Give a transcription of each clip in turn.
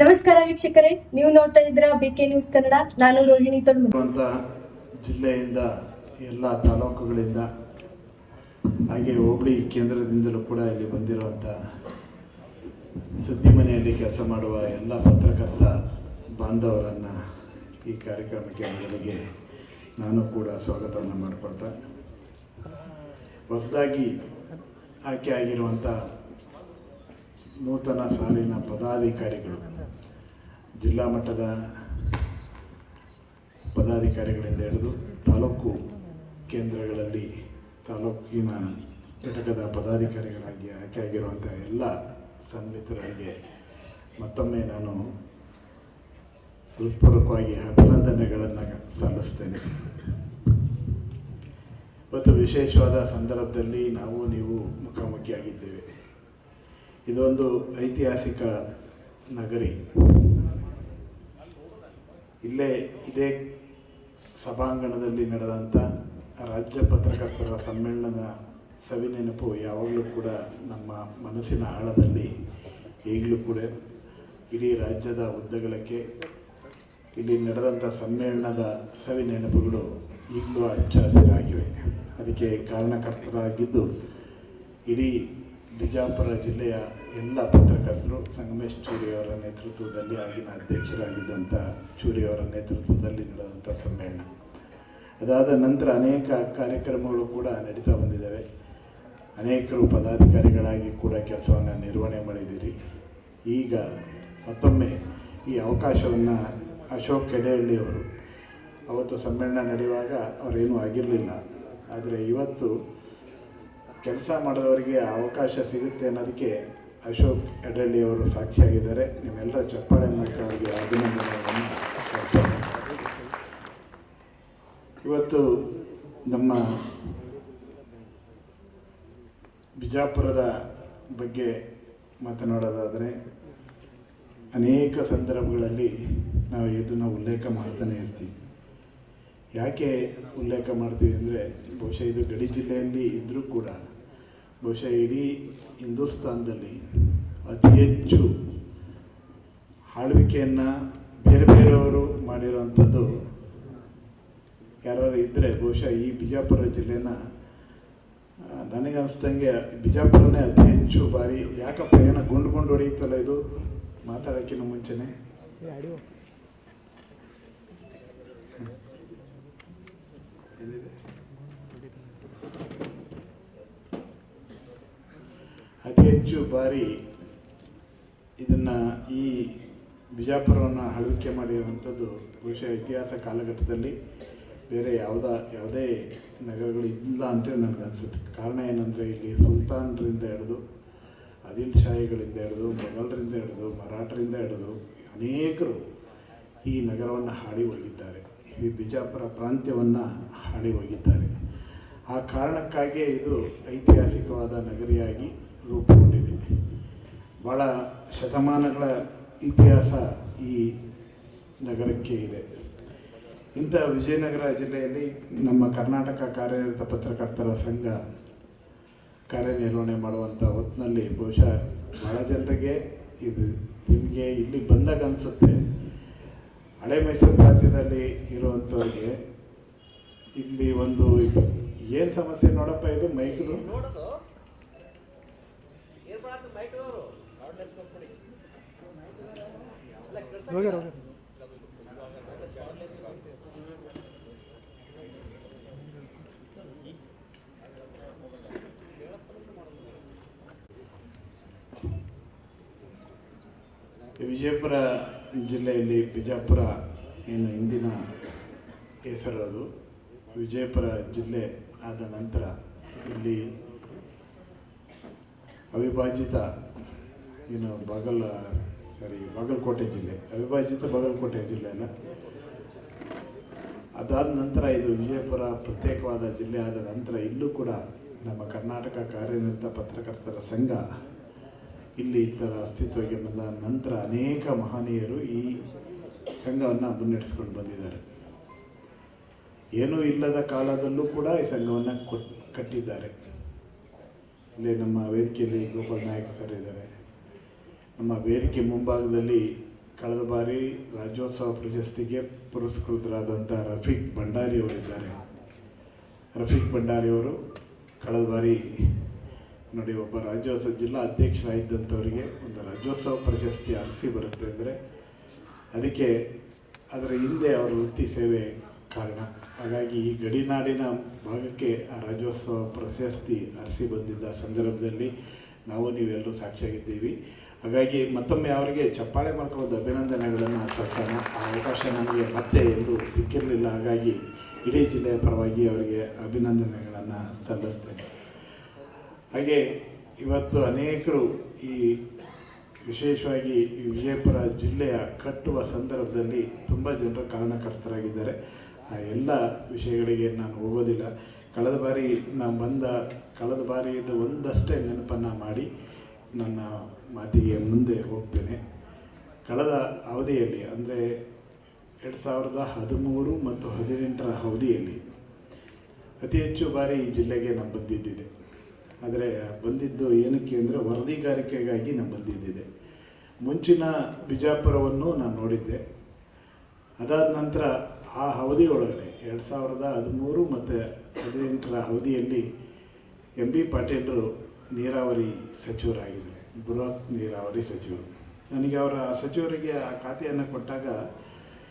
ನಮಸ್ಕಾರ ವೀಕ್ಷಕರೇ, ನೀವು ನೋಡ್ತಾ ಇದ್ರ ಬಿಕೆ ನ್ಯೂಸ್ ಕನ್ನಡ ನಾನು ರೋಹಿಣಿ ಇರುವಂಥ ಜಿಲ್ಲೆಯಿಂದ, ಎಲ್ಲ ತಾಲೂಕುಗಳಿಂದ, ಹಾಗೆ ಹೋಬಳಿ ಕೇಂದ್ರದಿಂದಲೂ ಕೂಡ ಇಲ್ಲಿ ಬಂದಿರುವಂಥ ಸುದ್ದಿ ಮನೆಯಲ್ಲಿ ಕೆಲಸ ಮಾಡುವ ಎಲ್ಲ ಪತ್ರಕರ್ತ ಬಾಂಧವರನ್ನು ಈ ಕಾರ್ಯಕ್ರಮಕ್ಕೆ ಮೊದಲಿಗೆ ನಾನು ಕೂಡ ಸ್ವಾಗತವನ್ನು ಮಾಡಿಕೊಳ್ತಾ. ಹೊಸದಾಗಿ ಆಯ್ಕೆ ಆಗಿರುವಂಥ ನೂತನ ಸಾಲಿನ ಪದಾಧಿಕಾರಿಗಳು, ಜಿಲ್ಲಾ ಮಟ್ಟದ ಪದಾಧಿಕಾರಿಗಳಿಂದ ಹಿಡಿದು ತಾಲೂಕು ಕೇಂದ್ರಗಳಲ್ಲಿ ತಾಲೂಕಿನ ಘಟಕದ ಪದಾಧಿಕಾರಿಗಳಾಗಿ ಆಯ್ಕೆಯಾಗಿರುವಂಥ ಎಲ್ಲ ಸನ್ಮಿತರಿಗೆ ಮತ್ತೊಮ್ಮೆ ನಾನು ಹೃತ್ಪೂರ್ವಕವಾಗಿ ಅಭಿನಂದನೆಗಳನ್ನು ಸಲ್ಲಿಸ್ತೇನೆ. ಇವತ್ತು ವಿಶೇಷವಾದ ಸಂದರ್ಭದಲ್ಲಿ ನಾವು, ನೀವು ಮುಖಾಮುಖಿಯಾಗಿದ್ದೇವೆ. ಇದೊಂದು ಐತಿಹಾಸಿಕ ನಗರಿ. ಇಲ್ಲೇ ಇದೇ ಸಭಾಂಗಣದಲ್ಲಿ ನಡೆದಂಥ ರಾಜ್ಯ ಪತ್ರಕರ್ತರ ಸಮ್ಮೇಳನದ ಸವಿನೆನಪು ಯಾವಾಗಲೂ ಕೂಡ ನಮ್ಮ ಮನಸ್ಸಿನ ಆಳದಲ್ಲಿ ಈಗಲೂ ಕೂಡ ಇಡೀ ರಾಜ್ಯದ ಉದ್ದಗಲಕ್ಕೆ ಇಲ್ಲಿ ನಡೆದಂಥ ಸಮ್ಮೇಳನದ ಸವಿ ನೆನಪುಗಳು ಈಗಲೂ ಹಚ್ಚ ಹಸಿರಾಗಿವೆ. ಅದಕ್ಕೆ ಕಾರಣಕರ್ತರಾಗಿದ್ದು ಇಡೀ ಬಿಜಾಪುರ ಜಿಲ್ಲೆಯ ಎಲ್ಲ ಪತ್ರಕರ್ತರು ಸಂಗಮೇಶ್ ಚೂರಿಯವರ ನೇತೃತ್ವದಲ್ಲಿ ಆಗಿನ ಅಧ್ಯಕ್ಷರಾಗಿದ್ದಂಥ ಚೂರಿಯವರ ನೇತೃತ್ವದಲ್ಲಿ ನಡೆದಂಥ ಸಮ್ಮೇಳನ. ಅದಾದ ನಂತರ ಅನೇಕ ಕಾರ್ಯಕ್ರಮಗಳು ಕೂಡ ನಡೀತಾ ಬಂದಿದ್ದಾವೆ. ಅನೇಕರು ಪದಾಧಿಕಾರಿಗಳಾಗಿ ಕೂಡ ಕೆಲಸವನ್ನು ನಿರ್ವಹಣೆ ಮಾಡಿದ್ದೀರಿ. ಈಗ ಮತ್ತೊಮ್ಮೆ ಈ ಅವಕಾಶವನ್ನು ಅಶೋಕ್ ಕೆಡೆಹಳ್ಳಿಯವರು, ಅವತ್ತು ಸಮ್ಮೇಳನ ನಡೆಯುವಾಗ ಅವರೇನೂ ಆಗಿರಲಿಲ್ಲ. ಆದರೆ ಇವತ್ತು ಕೆಲಸ ಮಾಡಿದವರಿಗೆ ಅವಕಾಶ ಸಿಗುತ್ತೆ ಅನ್ನೋದಕ್ಕೆ ಅಶೋಕ್ ಎಡಳ್ಳಿ ಅವರು ಸಾಕ್ಷಿಯಾಗಿದ್ದಾರೆ ನಿಮ್ಮೆಲ್ಲರ ಚಪ್ಪಾಳೆ ಅವರಿಗೆ ಅಭಿನಂದನೆಗಳನ್ನು. ಇವತ್ತು ನಮ್ಮ ಬಿಜಾಪುರದ ಬಗ್ಗೆ ಮಾತನಾಡೋದಾದರೆ, ಅನೇಕ ಸಂದರ್ಭಗಳಲ್ಲಿ ನಾವು ಇದನ್ನು ಉಲ್ಲೇಖ ಮಾಡ್ತಾನೆ ಇರ್ತೀವಿ ಯಾಕೆ ಉಲ್ಲೇಖ ಮಾಡ್ತೀವಿ ಅಂದರೆ ಬಹುಶಃ ಇದು ಗಡಿ ಜಿಲ್ಲೆಯಲ್ಲಿ ಇದ್ದರೂ ಕೂಡ ಬಹುಶಃ ಇಡೀ ಹಿಂದೂಸ್ತಾನದಲ್ಲಿ ಅತಿ ಹೆಚ್ಚು ಆಳ್ವಿಕೆಯನ್ನು ಬೇರೆ ಬೇರೆಯವರು ಮಾಡಿರುವಂಥದ್ದು ಯಾರು ಇದ್ದರೆ ಬಹುಶಃ ಈ ಬಿಜಾಪುರ ಜಿಲ್ಲೆನ ನನಗನ್ಸ್ದಂಗೆ ಬಿಜಾಪುರನೇ ಅತಿ ಹೆಚ್ಚು ಬಾರಿ ಯಾಕಪ್ಪ ಏನೋ ಗುಂಡು ಗುಂಡು ಹೊಡೆಯುತ್ತಲ್ಲ ಇದು? ಮಾತಾಡೋಕ್ಕಿಂತ ಮುಂಚೆನೆ. ಎಲ್ಲಿದೆ? ಅತಿ ಹೆಚ್ಚು ಬಾರಿ ಇದನ್ನು ಈ ಬಿಜಾಪುರವನ್ನು ಆಳ್ವಿಕೆ ಮಾಡಿರುವಂಥದ್ದು ಬಹುಶಃ ಇತಿಹಾಸ ಕಾಲಘಟ್ಟದಲ್ಲಿ ಬೇರೆ ಯಾವುದ, ಯಾವುದೇ ನಗರಗಳು ಇಲ್ಲ ಅಂತೇಳಿ ನನಗನ್ಸುತ್ತೆ ಕಾರಣ ಏನಂದರೆ ಇಲ್ಲಿ ಸುಲ್ತಾನರಿಂದ ಹಿಡಿದು ಆದಿಲ್ ಶಾಹಿಗಳಿಂದ ಹಿಡಿದು, ಮೊಘಲರಿಂದ ಹಿಡಿದು, ಮರಾಠರಿಂದ ಹಿಡಿದು ಅನೇಕರು ಈ ನಗರವನ್ನು ಹಾಡಿ ಹೋಗಿದ್ದಾರೆ. ಈ ಬಿಜಾಪುರ ಪ್ರಾಂತ್ಯವನ್ನು ಹಾಡಿ ಹೋಗಿದ್ದಾರೆ. ಆ ಕಾರಣಕ್ಕಾಗಿಯೇ ಇದು ಐತಿಹಾಸಿಕವಾದ ನಗರಿಯಾಗಿ ರೂಪುಗೊಂಡಿದೆ. ಭಾಳ ಶತಮಾನಗಳ ಇತಿಹಾಸ ಈ ನಗರಕ್ಕೆ ಇದೆ. ಇಂಥ ವಿಜಯನಗರ ಜಿಲ್ಲೆಯಲ್ಲಿ ನಮ್ಮ ಕರ್ನಾಟಕ ಕಾರ್ಯನಿರತ ಪತ್ರಕರ್ತರ ಸಂಘ ಕಾರ್ಯನಿರ್ವಹಣೆ ಮಾಡುವಂಥ ಹೊತ್ತಿನಲ್ಲಿ ಬಹುಶಃ ಭಾಳ ಜನರಿಗೆ ಇದು ನಿಮಗೆ ಇಲ್ಲಿ ಬಂದಾಗ ಅನಿಸುತ್ತೆ. ಹಳೆ ಮೈಸೂರು ಪ್ರಾಂತ್ಯದಲ್ಲಿ ಇರುವಂಥವ್ರಿಗೆ ಇಲ್ಲಿ ಒಂದು ಏನು ಸಮಸ್ಯೆ ನೋಡಪ್ಪ ಇದು ಮೈಕ್ದು? ವಿಜಯಪುರ ಜಿಲ್ಲೆಯಲ್ಲಿ ಬಿಜಾಪುರ ಏನು ಇಂದಿನ ಹೆಸರು ಅದು. ವಿಜಯಪುರ ಜಿಲ್ಲೆ ಆದ ನಂತರ ಇಲ್ಲಿ ಅವಿಭಾಜಿತ ಏನು ಬಾಗಲ ಸಾರಿ, ಬಾಗಲಕೋಟೆ ಜಿಲ್ಲೆ. ಅವಿಭಾಜಿತ ಬಾಗಲಕೋಟೆ ಜಿಲ್ಲೆ ಅಲ್ಲ ಅದಾದ ನಂತರ ಇದು ವಿಜಯಪುರ ಪ್ರತ್ಯೇಕವಾದ ಜಿಲ್ಲೆ ಆದ ನಂತರ ಇಲ್ಲೂ ಕೂಡ ನಮ್ಮ ಕರ್ನಾಟಕ ಕಾರ್ಯನಿರತ ಪತ್ರಕರ್ತರ ಸಂಘ ಇಲ್ಲಿ ಥರ ಅಸ್ತಿತ್ವಕ್ಕೆ ಬಂದ ನಂತರ ಅನೇಕ ಮಹನೀಯರು ಈ ಸಂಘವನ್ನು ಮುನ್ನಡೆಸ್ಕೊಂಡು ಬಂದಿದ್ದಾರೆ. ಏನೂ ಇಲ್ಲದ ಕಾಲದಲ್ಲೂ ಕೂಡ ಈ ಸಂಘವನ್ನು ಕೊಟ್, ಕಟ್ಟಿದ್ದಾರೆ. ಇಲ್ಲಿ ನಮ್ಮ ವೇದಿಕೆಯಲ್ಲಿ ಗೋಪಾಲ್ ನಾಯಕ್ ಸರ್ ಇದ್ದಾರೆ. ನಮ್ಮ ವೇದಿಕೆ ಮುಂಭಾಗದಲ್ಲಿ ಕಳೆದ ಬಾರಿ ರಾಜ್ಯೋತ್ಸವ ಪ್ರಶಸ್ತಿಗೆ ಪುರಸ್ಕೃತರಾದಂಥ ರಫೀಕ್ ಭಂಡಾರಿ ಅವರಿದ್ದಾರೆ. ರಫೀಕ್ ಭಂಡಾರಿಯವರು ಕಳೆದ ಬಾರಿ ನೋಡಿ, ಒಬ್ಬ ರಾಜ್ಯೋತ್ಸವ ಜಿಲ್ಲಾ ಅಧ್ಯಕ್ಷರಾಗಿದ್ದಂಥವರಿಗೆ ಒಂದು ರಾಜ್ಯೋತ್ಸವ ಪ್ರಶಸ್ತಿ ಅರಸಿ ಬರುತ್ತೆ ಅಂದರೆ ಅದಕ್ಕೆ ಅದರ ಹಿಂದೆ ಅವರ ವೃತ್ತಿ ಸೇವೆ ಕಾರಣ. ಹಾಗಾಗಿ ಈ ಗಡಿನಾಡಿನ ಭಾಗಕ್ಕೆ ಆ ರಾಜ್ಯೋತ್ಸವ ಪ್ರಶಸ್ತಿ ಅರಸಿ ಬಂದಿದ್ದ ಸಂದರ್ಭದಲ್ಲಿ ನಾವು ನೀವೆಲ್ಲರೂ ಸಾಕ್ಷಿಯಾಗಿದ್ದೀವಿ. ಹಾಗಾಗಿ ಮತ್ತೊಮ್ಮೆ ಅವರಿಗೆ ಚಪ್ಪಾಳೆ ಮಾಡ್ಕೊಳ್ಳೋದು ಅಭಿನಂದನೆಗಳನ್ನು ಸಲ್ಲಿಸೋಣ. ಆ ಅವಕಾಶ ನಮಗೆ ಮತ್ತೆ ಎಂದು ಸಿಕ್ಕಿರಲಿಲ್ಲ. ಹಾಗಾಗಿ ಇಡೀ ಜಿಲ್ಲೆಯ ಪರವಾಗಿ ಅವರಿಗೆ ಅಭಿನಂದನೆಗಳನ್ನು ಸಲ್ಲಿಸ್ತೇನೆ. ಹಾಗೆ ಇವತ್ತು ಅನೇಕರು ಈ ವಿಶೇಷವಾಗಿ ವಿಜಯಪುರ ಜಿಲ್ಲೆಯ ಕಟ್ಟುವ ಸಂದರ್ಭದಲ್ಲಿ ತುಂಬ ಜನರು ಕಾರಣಕರ್ತರಾಗಿದ್ದಾರೆ. ಆ ಎಲ್ಲ ವಿಷಯಗಳಿಗೆ ನಾನು ಹೋಗೋದಿಲ್ಲ. ಕಳೆದ ಬಾರಿ ನಾನು ಬಂದ, ಕಳೆದ ಬಾರಿಯದು ಒಂದಷ್ಟೇ ನೆನಪನ್ನು ಮಾಡಿ ನನ್ನ ಮಾತಿಗೆ ಮುಂದೆ ಹೋಗ್ತೇನೆ. ಕಳೆದ ಅವಧಿಯಲ್ಲಿ, ಅಂದರೆ ಎರಡು ಸಾವಿರದ ಹದಿಮೂರು ಮತ್ತು ಹದಿನೆಂಟರ ಅವಧಿಯಲ್ಲಿ ಅತಿ ಹೆಚ್ಚು ಬಾರಿ ಈ ಜಿಲ್ಲೆಗೆ ನಾನು ಬಂದಿದ್ದಿದೆ. ಆದರೆ ಬಂದಿದ್ದು ಏನಕ್ಕೆ ಅಂದರೆ ವರದಿಗಾರಿಕೆಗಾಗಿ ನಾನು ಬಂದಿದ್ದಿದೆ. ಮುಂಚಿನ ಬಿಜಾಪುರವನ್ನು ನಾನು ನೋಡಿದ್ದೆ. ಅದಾದ ನಂತರ ಆ ಅವಧಿಯೊಳಗೆ ಎರಡು ಸಾವಿರದ ಹದಿಮೂರು ಮತ್ತು ಹದಿನೆಂಟರ ಅವಧಿಯಲ್ಲಿ ಎಂ ಬಿ ಪಾಟೀಲರು ನೀರಾವರಿ ಸಚಿವರಾಗಿದ್ದರು. ಬೃಹತ್ ನೀರಾವರಿ ಸಚಿವರು. ನನಗೆ ಅವರ ಸಚಿವರಿಗೆ ಆ ಖಾತೆಯನ್ನು ಕೊಟ್ಟಾಗ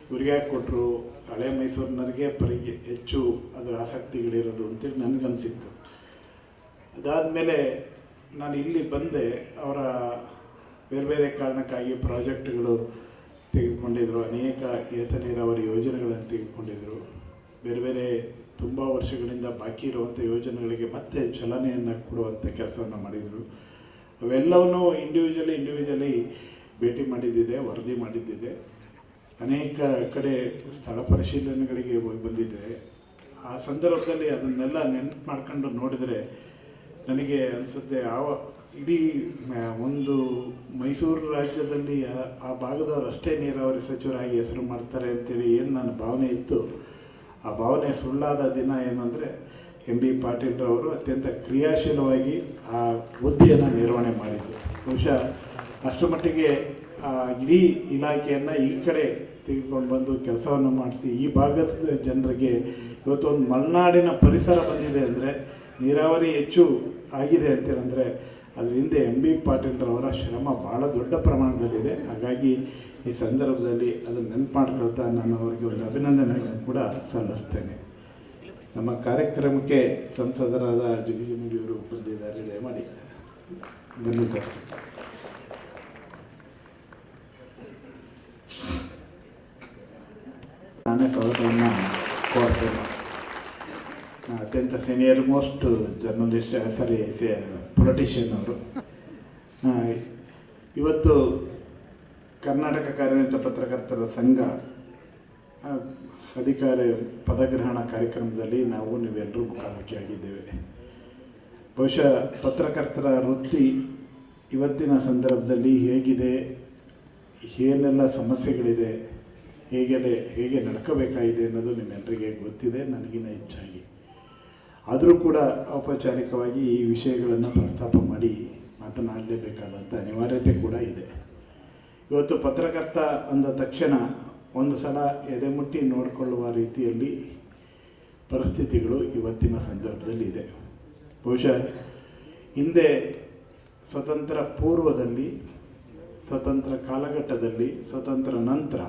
ಇವ್ರಿಗೆ ಯಾಕೆ ಕೊಟ್ಟರು ಹಳೆ ಮೈಸೂರಿನವ್ರಿಗೆ ಪರಿಗೆ ಹೆಚ್ಚು ಅದರ ಆಸಕ್ತಿಗಳಿರೋದು ಅಂತೇಳಿ ನನಗನ್ಸಿತ್ತು. ಅದಾದಮೇಲೆ ನಾನು ಇಲ್ಲಿ ಬಂದೆ, ಅವರ ಬೇರೆ ಬೇರೆ ಕಾರಣಕ್ಕಾಗಿ ಪ್ರಾಜೆಕ್ಟ್ಗಳು ತೆಗೆದುಕೊಂಡಿದ್ರು, ಅನೇಕ ಏತ ನೀರಾವರಿ ಯೋಜನೆಗಳನ್ನು ತೆಗೆದುಕೊಂಡಿದ್ದರು ಬೇರೆ ಬೇರೆ ತುಂಬ ವರ್ಷಗಳಿಂದ ಬಾಕಿ ಇರುವಂಥ ಯೋಜನೆಗಳಿಗೆ ಮತ್ತೆ ಚಲನೆಯನ್ನು ಕೊಡುವಂಥ ಕೆಲಸವನ್ನು ಮಾಡಿದರು. ಅವೆಲ್ಲವನ್ನೂ ಇಂಡಿವಿಜುವಲಿ ಇಂಡಿವಿಜುವಲಿ ಭೇಟಿ ಮಾಡಿದ್ದಿದೆ, ವರದಿ ಮಾಡಿದ್ದಿದೆ. ಅನೇಕ ಕಡೆ ಸ್ಥಳ ಪರಿಶೀಲನೆಗಳಿಗೆ ಹೋಗಿ ಬಂದಿದೆ. ಆ ಸಂದರ್ಭದಲ್ಲಿ ಅದನ್ನೆಲ್ಲ ನೆನಪು ಮಾಡ್ಕೊಂಡು ನೋಡಿದರೆ ನನಗೆ ಅನಿಸುತ್ತೆ ಆ ಇಡೀ ಒಂದು ಮೈಸೂರು ರಾಜ್ಯದಲ್ಲಿ ಆ ಭಾಗದವರು ಅಷ್ಟೇ ನೀರಾವರಿ ಸಚಿವರಾಗಿ ಹೆಸರು ಮಾಡ್ತಾರೆ ಅಂತೇಳಿ ಏನು ನನ್ನ ಭಾವನೆ ಇತ್ತು? ಆ ಭಾವನೆ ಸುಳ್ಳಾದ ದಿನ ಏನಂದರೆ ಎಂ ಬಿ ಪಾಟೀಲ್ರವರು ಅತ್ಯಂತ ಕ್ರಿಯಾಶೀಲವಾಗಿ ಆ ಹುದ್ದೆಯನ್ನು ನಿರ್ವಹಣೆ ಮಾಡಿದರು. ಬಹುಶಃ ಅಷ್ಟರ ಮಟ್ಟಿಗೆ ಇಡೀ ಇಲಾಖೆಯನ್ನು ಈ ಕಡೆ ತೆಗೆದುಕೊಂಡು ಬಂದು ಕೆಲಸವನ್ನು ಮಾಡಿಸಿ, ಈ ಭಾಗದ ಜನರಿಗೆ ಇವತ್ತು ಒಂದು ಮಲೆನಾಡಿನ ಪರಿಸರ ಬಂದಿದೆ ಅಂದರೆ ನೀರಾವರಿ ಹೆಚ್ಚು ಆಗಿದೆ ಅಂತೀರಂದರೆ, ಅದ್ರ ಹಿಂದೆ ಎಂ ಬಿ ಪಾಟೀಲ್ರವರ ಶ್ರಮ ಭಾಳ ದೊಡ್ಡ ಪ್ರಮಾಣದಲ್ಲಿದೆ. ಹಾಗಾಗಿ ಈ ಸಂದರ್ಭದಲ್ಲಿ ಅದನ್ನು ನೆನಪು ಮಾಡ್ಕೊಳ್ತಾ ನಾನು ಅವರಿಗೆ ಒಂದು ಅಭಿನಂದನೆಗಳನ್ನು ಕೂಡ ಸಲ್ಲಿಸ್ತೇನೆ. ನಮ್ಮ ಕಾರ್ಯಕ್ರಮಕ್ಕೆ ಸಂಸದರಾದ ಜಗಜಿಮುಡಿಯವರು ಬಂದಿದ್ದಾರೆ, ದಯಮಾಡಿ ಬನ್ನಿ ಸರ್. ನಾನೇ ಸ್ವಾಗತವನ್ನು ಕೋರ್ತೇನೆ ಅತ್ಯಂತ senior most journalist sorry politician ಅವರು. ಇವತ್ತು ಕರ್ನಾಟಕ ಕಾರ್ಯನಿರತ ಪತ್ರಕರ್ತರ ಸಂಘ ಅಧಿಕಾರ ಪದಗ್ರಹಣ ಕಾರ್ಯಕ್ರಮದಲ್ಲಿ ನಾವು ನೀವೆಲ್ಲರೂ ಮುಖಾಮುಖಿಯಾಗಿದ್ದೇವೆ. ಬಹುಶಃ ಪತ್ರಕರ್ತರ ವೃತ್ತಿ ಇವತ್ತಿನ ಸಂದರ್ಭದಲ್ಲಿ ಹೇಗಿದೆ, ಏನೆಲ್ಲ ಸಮಸ್ಯೆಗಳಿದೆ ಹೇಗೆಲ್ಲ ಹೇಗೆ ನಡ್ಕೋಬೇಕಾಗಿದೆ ಅನ್ನೋದು ನಿಮ್ಮೆಲ್ಲರಿಗೆ ಗೊತ್ತಿದೆ, ನನಗಿನ್ನ ಹೆಚ್ಚಾಗಿ. ಆದರೂ ಕೂಡ ಔಪಚಾರಿಕವಾಗಿ ಈ ವಿಷಯಗಳನ್ನು ಪ್ರಸ್ತಾಪ ಮಾಡಿ ಮಾತನಾಡಲೇಬೇಕಾದಂಥ ಅನಿವಾರ್ಯತೆ ಕೂಡ ಇದೆ. ಇವತ್ತು ಪತ್ರಕರ್ತ ಅಂದ ತಕ್ಷಣ ಒಂದು ಸಲ ಎದೆಮುಟ್ಟಿ ನೋಡಿಕೊಳ್ಳುವ ರೀತಿಯಲ್ಲಿ ಪರಿಸ್ಥಿತಿಗಳು ಇವತ್ತಿನ ಸಂದರ್ಭದಲ್ಲಿ ಇದೆ ಬಹುಶಃ ಹಿಂದೆ ಸ್ವತಂತ್ರ ಪೂರ್ವದಲ್ಲಿ, ಸ್ವತಂತ್ರ ಕಾಲಘಟ್ಟದಲ್ಲಿ, ಸ್ವತಂತ್ರ ನಂತರ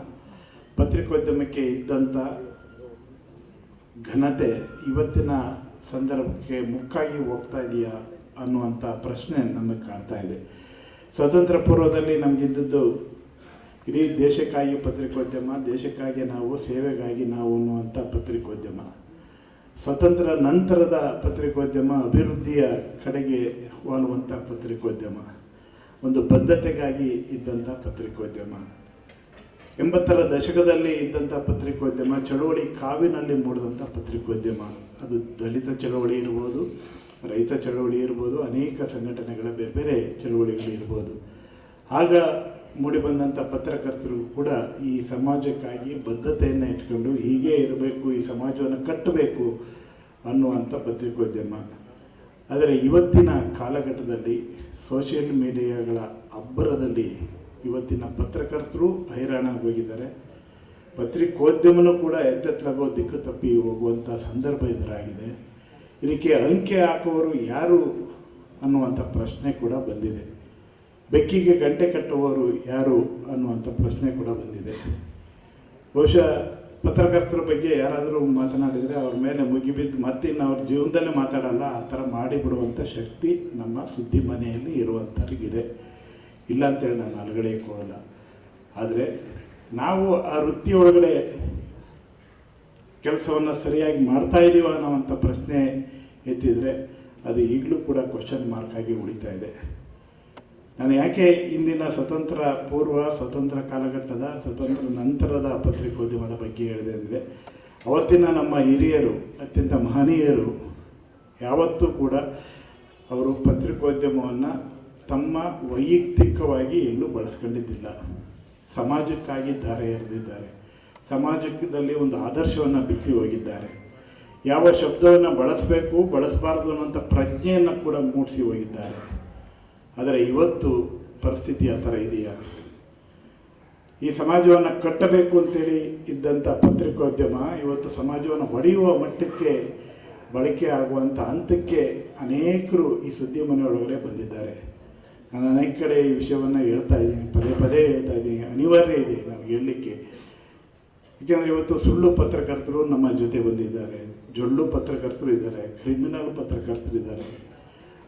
ಪತ್ರಿಕೋದ್ಯಮಕ್ಕೆ ಇದ್ದಂಥ ಘನತೆ ಇವತ್ತಿನ ಸಂದರ್ಭಕ್ಕೆ ಮುಕ್ಕಾಗಿ ಹೋಗ್ತಾ ಇದೆಯಾ ಅನ್ನುವಂಥ ಪ್ರಶ್ನೆ ನಮಗೆ ಕಾಡ್ತಾ ಇದೆ. ಸ್ವತಂತ್ರ ಪೂರ್ವದಲ್ಲಿ ನಮಗಿದ್ದದ್ದು ಇಡೀ ದೇಶಕ್ಕಾಗಿ ಪತ್ರಿಕೋದ್ಯಮ, ದೇಶಕ್ಕಾಗಿ ನಾವು ಸೇವೆಗಾಗಿ ನಾವು ಅನ್ನುವಂಥ ಪತ್ರಿಕೋದ್ಯಮ. ಸ್ವತಂತ್ರ ನಂತರದ ಪತ್ರಿಕೋದ್ಯಮ, ಅಭಿವೃದ್ಧಿಯ ಕಡೆಗೆ ವಾಲುವಂಥ ಪತ್ರಿಕೋದ್ಯಮ. ಒಂದು ಬದ್ಧತೆಗಾಗಿ ಇದ್ದಂಥ ಪತ್ರಿಕೋದ್ಯಮ. ಎಂಬತ್ತರ ದಶಕದಲ್ಲಿ ಇದ್ದಂಥ ಪತ್ರಿಕೋದ್ಯಮ, ಚಳುವಳಿ ಕಾವಿನಲ್ಲಿ ಮೂಡಿದಂಥ ಪತ್ರಿಕೋದ್ಯಮ. ಅದು ದಲಿತ ಚಳವಳಿ ಇರ್ಬೋದು, ರೈತ ಚಳವಳಿ ಇರ್ಬೋದು, ಅನೇಕ ಸಂಘಟನೆಗಳ ಬೇರೆ ಬೇರೆ ಚಳವಳಿಗಳು ಇರ್ಬೋದು. ಆಗ ಮೂಡಿಬಂದಂಥ ಪತ್ರಕರ್ತರು ಕೂಡ ಈ ಸಮಾಜಕ್ಕಾಗಿ ಬದ್ಧತೆಯನ್ನು ಇಟ್ಕೊಂಡು ಹೀಗೆ ಇರಬೇಕು, ಈ ಸಮಾಜವನ್ನು ಕಟ್ಟಬೇಕು ಅನ್ನುವಂಥ ಪತ್ರಿಕೋದ್ಯಮ. ಆದರೆ ಇವತ್ತಿನ ಕಾಲಘಟ್ಟದಲ್ಲಿ ಸೋಷಿಯಲ್ ಮೀಡಿಯಾಗಳ ಅಬ್ಬರದಲ್ಲಿ ಇವತ್ತಿನ ಪತ್ರಕರ್ತರು ಹೈರಾಣಾಗಿ ಹೋಗಿದ್ದಾರೆ ಪತ್ರಿಕೋದ್ಯಮನೂ ಕೂಡ ಎತ್ತೆತ್ತಲಾಗೋ ದಿಕ್ಕು ತಪ್ಪಿ ಹೋಗುವಂಥ ಸಂದರ್ಭ ಎದುರಾಗಿದೆ. ಇದಕ್ಕೆ ಅಂಕೆ ಹಾಕುವವರು ಯಾರು ಅನ್ನುವಂಥ ಪ್ರಶ್ನೆ ಕೂಡ ಬಂದಿದೆ. ಬೆಕ್ಕಿಗೆ ಗಂಟೆ ಕಟ್ಟುವವರು ಯಾರು ಅನ್ನುವಂಥ ಪ್ರಶ್ನೆ ಕೂಡ ಬಂದಿದೆ. ಬಹುಶಃ ಪತ್ರಕರ್ತರ ಬಗ್ಗೆ ಯಾರಾದರೂ ಮಾತನಾಡಿದರೆ ಅವ್ರ ಮೇಲೆ ಮುಗಿಬಿದ್ದು ಮತ್ತಿನ್ನು ಅವ್ರ ಜೀವನದಲ್ಲೇ ಮಾತಾಡಲ್ಲ, ಆ ಥರ ಮಾಡಿಬಿಡುವಂಥ ಶಕ್ತಿ ನಮ್ಮ ಸುದ್ದಿ ಮನೆಯಲ್ಲಿ ಇರುವಂಥವ್ರಿಗಿದೆ ಇಲ್ಲ ಅಂತೇಳಿ ನಾನು ಅಲ್ಗಡೆ ಹೋಗಲ್ಲ. ಆದರೆ ನಾವು ಆ ವೃತ್ತಿ ಒಳಗಡೆ ಕೆಲಸವನ್ನು ಸರಿಯಾಗಿ ಮಾಡ್ತಾ ಇದ್ದೀವ ಅನ್ನೋವಂಥ ಪ್ರಶ್ನೆ ಎತ್ತಿದರೆ ಅದು ಈಗಲೂ ಕೂಡ ಕ್ವಶನ್ ಮಾರ್ಕ್ ಆಗಿ ಉಳಿತಾ ಇದೆ. ನಾನು ಯಾಕೆ ಇಂದಿನ ಸ್ವತಂತ್ರ ಪೂರ್ವ, ಸ್ವತಂತ್ರ ಕಾಲಘಟ್ಟದ, ಸ್ವತಂತ್ರ ನಂತರದ ಪತ್ರಿಕೋದ್ಯಮದ ಬಗ್ಗೆ ಹೇಳಿದೆ ಅಂದರೆ, ಅವತ್ತಿನ ನಮ್ಮ ಹಿರಿಯರು, ಅತ್ಯಂತ ಮಹನೀಯರು ಯಾವತ್ತೂ ಕೂಡ ಅವರು ಪತ್ರಿಕೋದ್ಯಮವನ್ನು ತಮ್ಮ ವೈಯಕ್ತಿಕವಾಗಿ ಎಲ್ಲೂ ಬಳಸ್ಕೊಂಡಿದ್ದಿಲ್ಲ. ಸಮಾಜಕ್ಕಾಗಿ ದಾರೆ ಎರೆದಿದ್ದಾರೆ. ಸಮಾಜದಲ್ಲಿ ಒಂದು ಆದರ್ಶವನ್ನು ಬಿತ್ತಿ ಹೋಗಿದ್ದಾರೆ. ಯಾವ ಶಬ್ದವನ್ನು ಬಳಸಬೇಕು, ಬಳಸಬಾರ್ದು ಅನ್ನೋಂಥ ಪ್ರಜ್ಞೆಯನ್ನು ಕೂಡ ಮೂಡಿಸಿ ಹೋಗಿದ್ದಾರೆ. ಆದರೆ ಇವತ್ತು ಪರಿಸ್ಥಿತಿ ಆ ಥರ ಇದೆಯಾ? ಈ ಸಮಾಜವನ್ನು ಕಟ್ಟಬೇಕು ಅಂತೇಳಿ ಇದ್ದಂಥ ಪತ್ರಿಕೋದ್ಯಮ ಇವತ್ತು ಸಮಾಜವನ್ನು ಒಡೆಯುವ ಮಟ್ಟಕ್ಕೆ ಬಳಕೆ ಆಗುವಂಥ ಹಂತಕ್ಕೆ ಅನೇಕರು ಈ ಸುದ್ದಿ ಮನೆಯೊಳಗಡೆ ಬಂದಿದ್ದಾರೆ. ನಾನು ಅನೇಕ ಕಡೆ ಈ ವಿಷಯವನ್ನು ಹೇಳ್ತಾ ಇದ್ದೀನಿ, ಪದೇ ಪದೇ ಹೇಳ್ತಾ ಇದ್ದೀನಿ, ಅನಿವಾರ್ಯ ಇದೆ ನಮಗೆ ಹೇಳಲಿಕ್ಕೆ. ಏಕೆಂದರೆ ಇವತ್ತು ಸುಳ್ಳು ಪತ್ರಕರ್ತರು ನಮ್ಮ ಜೊತೆ ಬಂದಿದ್ದಾರೆ, ಜೊಳ್ಳು ಪತ್ರಕರ್ತರು ಇದ್ದಾರೆ, ಕ್ರಿಮಿನಲ್ ಪತ್ರಕರ್ತರು ಇದ್ದಾರೆ.